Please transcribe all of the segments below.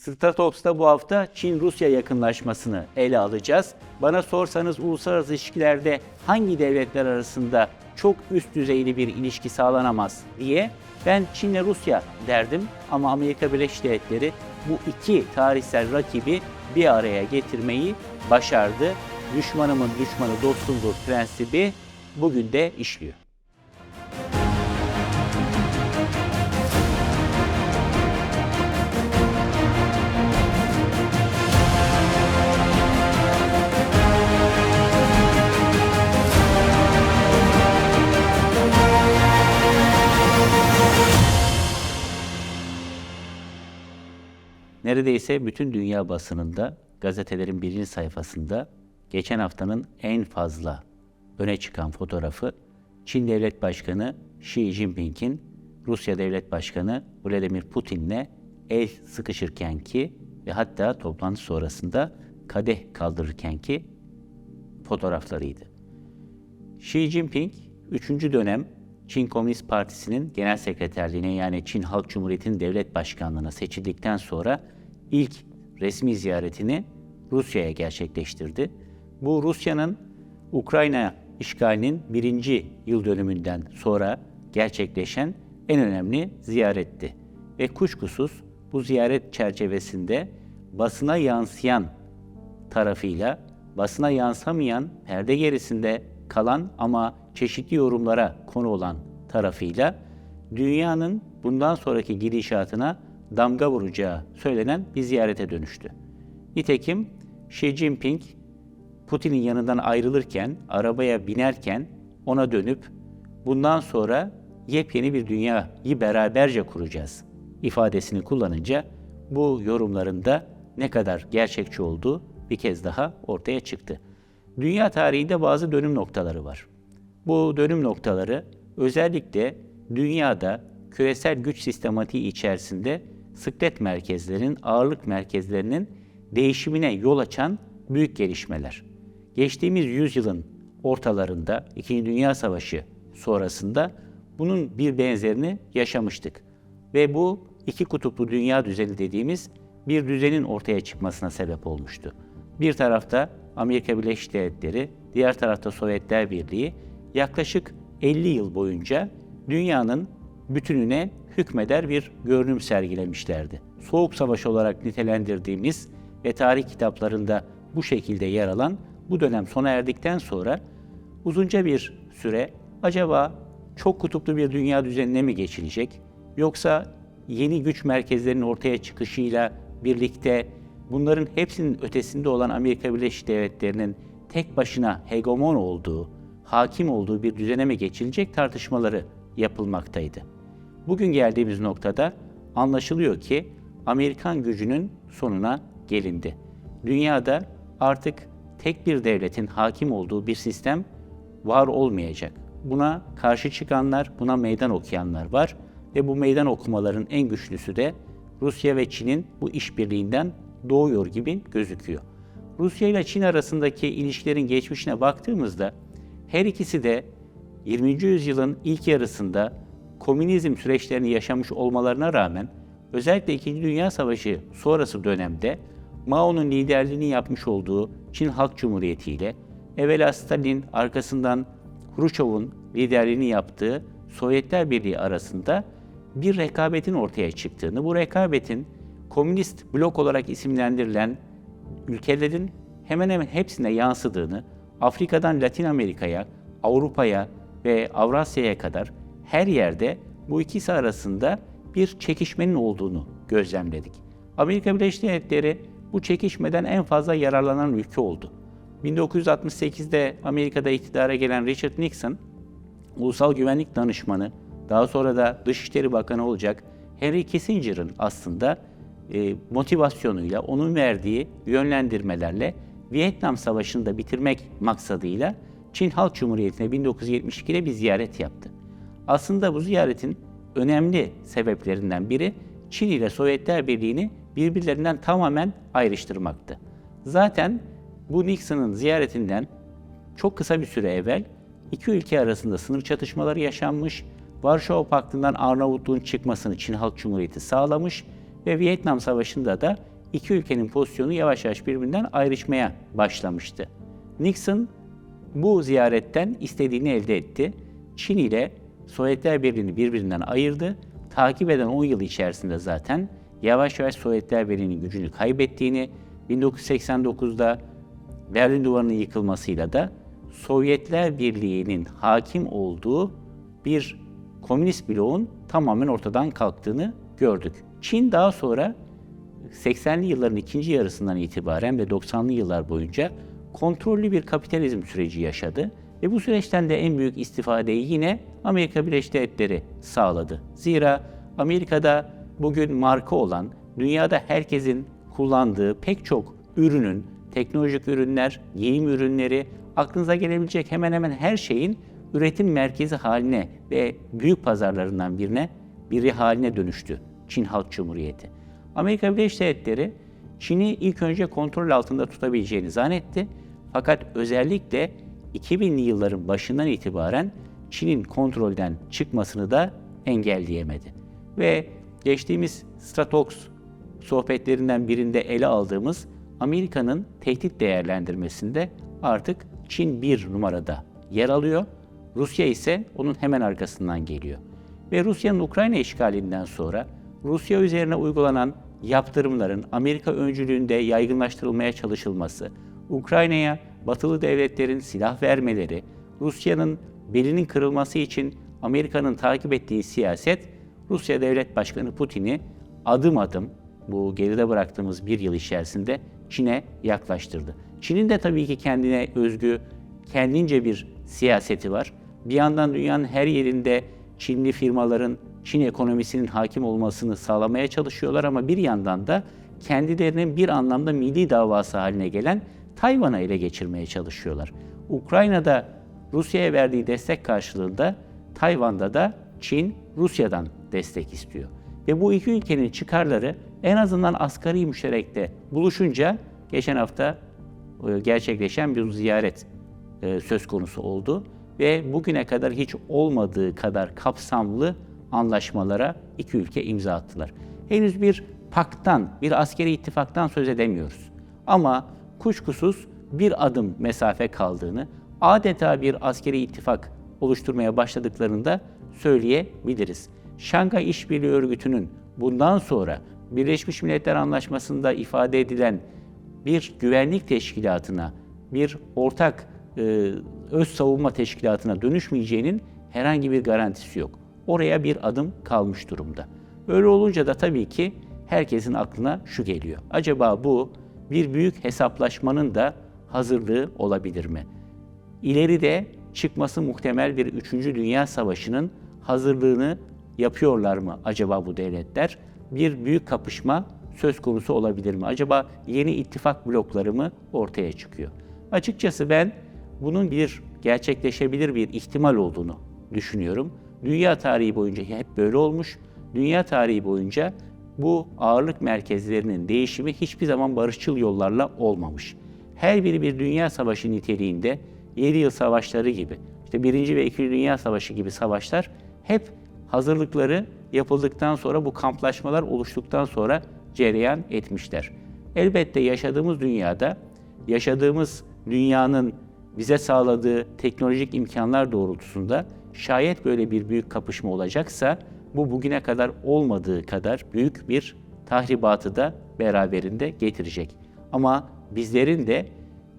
Stratops'ta bu hafta Çin-Rusya yakınlaşmasını ele alacağız. Bana sorsanız uluslararası ilişkilerde hangi devletler arasında çok üst düzeyli bir ilişki sağlanamaz diye ben Çin'le Rusya derdim ama Amerika Birleşik Devletleri bu iki tarihsel rakibi bir araya getirmeyi başardı. Düşmanımın düşmanı dostumdur prensibi bugün de işliyor. Neredeyse bütün dünya basınında, gazetelerin birinci sayfasında geçen haftanın en fazla öne çıkan fotoğrafı Çin Devlet Başkanı Xi Jinping'in Rusya Devlet Başkanı Vladimir Putin'le el sıkışırken ki ve hatta toplantı sonrasında kadeh kaldırırken ki fotoğraflarıydı. Xi Jinping 3. dönem Çin Komünist Partisi'nin genel sekreterliğine yani Çin Halk Cumhuriyeti'nin devlet başkanlığına seçildikten sonra ilk resmi ziyaretini Rusya'ya gerçekleştirdi. Bu Rusya'nın Ukrayna işgalinin birinci yıl dönümünden sonra gerçekleşen en önemli ziyaretti. Ve kuşkusuz bu ziyaret çerçevesinde basına yansıyan tarafıyla basına yansamayan, perde gerisinde kalan ama çeşitli yorumlara konu olan tarafıyla dünyanın bundan sonraki gidişatına damga vuracağı söylenen bir ziyarete dönüştü. Nitekim Xi Jinping Putin'in yanından ayrılırken, arabaya binerken ona dönüp bundan sonra yepyeni bir dünyayı beraberce kuracağız ifadesini kullanınca bu yorumlarında ne kadar gerçekçi olduğu bir kez daha ortaya çıktı. Dünya tarihinde bazı dönüm noktaları var. Bu dönüm noktaları özellikle dünyada küresel güç sistematiği içerisinde sıklet merkezlerinin, ağırlık merkezlerinin değişimine yol açan büyük gelişmeler. Geçtiğimiz yüzyılın ortalarında, İkinci Dünya Savaşı sonrasında bunun bir benzerini yaşamıştık. Ve bu iki kutuplu dünya düzeni dediğimiz bir düzenin ortaya çıkmasına sebep olmuştu. Bir tarafta Amerika Birleşik Devletleri, diğer tarafta Sovyetler Birliği yaklaşık 50 yıl boyunca dünyanın bütününe hükmeder bir görünüm sergilemişlerdi. Soğuk Savaş olarak nitelendirdiğimiz ve tarih kitaplarında bu şekilde yer alan bu dönem sona erdikten sonra uzunca bir süre acaba çok kutuplu bir dünya düzenine mi geçilecek yoksa yeni güç merkezlerinin ortaya çıkışıyla birlikte bunların hepsinin ötesinde olan Amerika Birleşik Devletleri'nin tek başına hegemon olduğu, hakim olduğu bir düzene mi geçilecek tartışmaları yapılmaktaydı. Bugün geldiğimiz noktada anlaşılıyor ki Amerikan gücünün sonuna gelindi. Dünyada artık tek bir devletin hakim olduğu bir sistem var olmayacak. Buna karşı çıkanlar, buna meydan okuyanlar var ve bu meydan okumaların en güçlüsü de Rusya ve Çin'in bu işbirliğinden doğuyor gibi gözüküyor. Rusya ile Çin arasındaki ilişkilerin geçmişine baktığımızda her ikisi de 20. yüzyılın ilk yarısında komünizm süreçlerini yaşamış olmalarına rağmen özellikle İkinci Dünya Savaşı sonrası dönemde Mao'nun liderliğini yapmış olduğu Çin Halk Cumhuriyeti ile evvela Stalin arkasından Hruşçov'un liderliğini yaptığı Sovyetler Birliği arasında bir rekabetin ortaya çıktığını, bu rekabetin komünist blok olarak isimlendirilen ülkelerin hemen hemen hepsine yansıdığını, Afrika'dan Latin Amerika'ya, Avrupa'ya ve Avrasya'ya kadar her yerde bu ikisi arasında bir çekişmenin olduğunu gözlemledik. Amerika Birleşik Devletleri bu çekişmeden en fazla yararlanan ülke oldu. 1968'de Amerika'da iktidara gelen Richard Nixon, Ulusal Güvenlik Danışmanı, daha sonra da Dışişleri Bakanı olacak Henry Kissinger'ın aslında e, motivasyonuyla, onun verdiği yönlendirmelerle Vietnam Savaşı'nı da bitirmek maksadıyla Çin Halk Cumhuriyeti'ne 1972'de bir ziyaret yaptı. Aslında bu ziyaretin önemli sebeplerinden biri Çin ile Sovyetler Birliği'ni birbirlerinden tamamen ayrıştırmaktı. Zaten bu Nixon'ın ziyaretinden çok kısa bir süre evvel iki ülke arasında sınır çatışmaları yaşanmış, Varşova Paktı'ndan Arnavutluğun çıkmasını Çin Halk Cumhuriyeti sağlamış ve Vietnam Savaşı'nda da iki ülkenin pozisyonu yavaş yavaş birbirinden ayrışmaya başlamıştı. Nixon bu ziyaretten istediğini elde etti. Çin ile Sovyetler Birliği'ni birbirinden ayırdı. Takip eden 10 yıl içerisinde zaten yavaş yavaş Sovyetler Birliği'nin gücünü kaybettiğini, 1989'da Berlin Duvarı'nın yıkılmasıyla da Sovyetler Birliği'nin hakim olduğu bir komünist bloğun tamamen ortadan kalktığını gördük. Çin daha sonra 80'li yılların ikinci yarısından itibaren ve 90'lı yıllar boyunca kontrollü bir kapitalizm süreci yaşadı ve bu süreçten de en büyük istifadeyi yine Amerika Birleşik Devletleri sağladı. Zira Amerika'da bugün marka olan, dünyada herkesin kullandığı pek çok ürünün, teknolojik ürünler, giyim ürünleri, aklınıza gelebilecek hemen hemen her şeyin üretim merkezi haline ve büyük pazarlarından birine biri haline dönüştü Çin Halk Cumhuriyeti. Amerika Birleşik Devletleri Çin'i ilk önce kontrol altında tutabileceğini zannetti. Fakat özellikle 2000'li yılların başından itibaren Çin'in kontrolden çıkmasını da engelleyemedi. Ve geçtiğimiz Stratox sohbetlerinden birinde ele aldığımız Amerika'nın tehdit değerlendirmesinde artık Çin bir numarada yer alıyor. Rusya ise onun hemen arkasından geliyor. Ve Rusya'nın Ukrayna işgalinden sonra Rusya üzerine uygulanan yaptırımların Amerika öncülüğünde yaygınlaştırılmaya çalışılması, Ukrayna'ya batılı devletlerin silah vermeleri, Rusya'nın belinin kırılması için Amerika'nın takip ettiği siyaset, Rusya Devlet Başkanı Putin'i adım adım bu geride bıraktığımız bir yıl içerisinde Çin'e yaklaştırdı. Çin'in de tabii ki kendine özgü, kendince bir siyaseti var. Bir yandan dünyanın her yerinde Çinli firmaların Çin ekonomisinin hakim olmasını sağlamaya çalışıyorlar ama bir yandan da kendilerinin bir anlamda milli davası haline gelen Tayvan'a ele geçirmeye çalışıyorlar. Ukrayna'da Rusya'ya verdiği destek karşılığında Tayvan'da da Çin Rusya'dan destek istiyor. Ve bu iki ülkenin çıkarları en azından asgari müşterekte buluşunca geçen hafta e, gerçekleşen bir ziyaret e, söz konusu oldu ve bugüne kadar hiç olmadığı kadar kapsamlı anlaşmalara iki ülke imza attılar. Henüz bir paktan, bir askeri ittifaktan söz edemiyoruz. Ama kuşkusuz bir adım mesafe kaldığını, adeta bir askeri ittifak oluşturmaya başladıklarında söyleyebiliriz. Şangay İşbirliği Örgütü'nün bundan sonra Birleşmiş Milletler Anlaşması'nda ifade edilen bir güvenlik teşkilatına, bir ortak e, öz savunma teşkilatına dönüşmeyeceğinin herhangi bir garantisi yok. Oraya bir adım kalmış durumda. Öyle olunca da tabii ki herkesin aklına şu geliyor. Acaba bu bir büyük hesaplaşmanın da hazırlığı olabilir mi? İleride çıkması muhtemel bir 3. Dünya Savaşı'nın hazırlığını yapıyorlar mı acaba bu devletler? Bir büyük kapışma söz konusu olabilir mi? Acaba yeni ittifak blokları mı ortaya çıkıyor? Açıkçası ben bunun bir gerçekleşebilir bir ihtimal olduğunu düşünüyorum. Dünya tarihi boyunca hep böyle olmuş. Dünya tarihi boyunca bu ağırlık merkezlerinin değişimi hiçbir zaman barışçıl yollarla olmamış. Her biri bir dünya savaşı niteliğinde 7 yıl savaşları gibi, işte 1. ve 2. Dünya Savaşı gibi savaşlar hep hazırlıkları yapıldıktan sonra bu kamplaşmalar oluştuktan sonra cereyan etmişler. Elbette yaşadığımız dünyada, yaşadığımız dünyanın bize sağladığı teknolojik imkanlar doğrultusunda şayet böyle bir büyük kapışma olacaksa bu bugüne kadar olmadığı kadar büyük bir tahribatı da beraberinde getirecek. Ama bizlerin de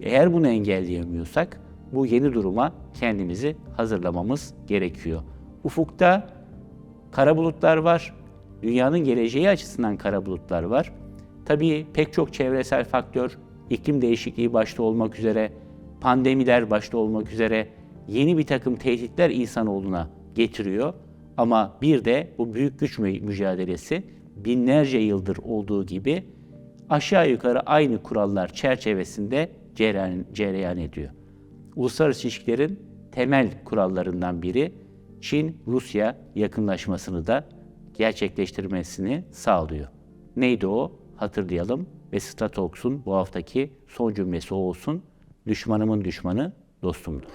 eğer bunu engelleyemiyorsak bu yeni duruma kendimizi hazırlamamız gerekiyor. Ufukta kara bulutlar var. Dünyanın geleceği açısından kara bulutlar var. Tabii pek çok çevresel faktör, iklim değişikliği başta olmak üzere, pandemiler başta olmak üzere yeni bir takım tehditler insanoğluna getiriyor. Ama bir de bu büyük güç mücadelesi binlerce yıldır olduğu gibi aşağı yukarı aynı kurallar çerçevesinde cereyan, cereyan ediyor. Uluslararası ilişkilerin temel kurallarından biri Çin-Rusya yakınlaşmasını da gerçekleştirmesini sağlıyor. Neydi o? Hatırlayalım ve Stratox'un bu haftaki son cümlesi o olsun. Düşmanımın düşmanı dostumdur.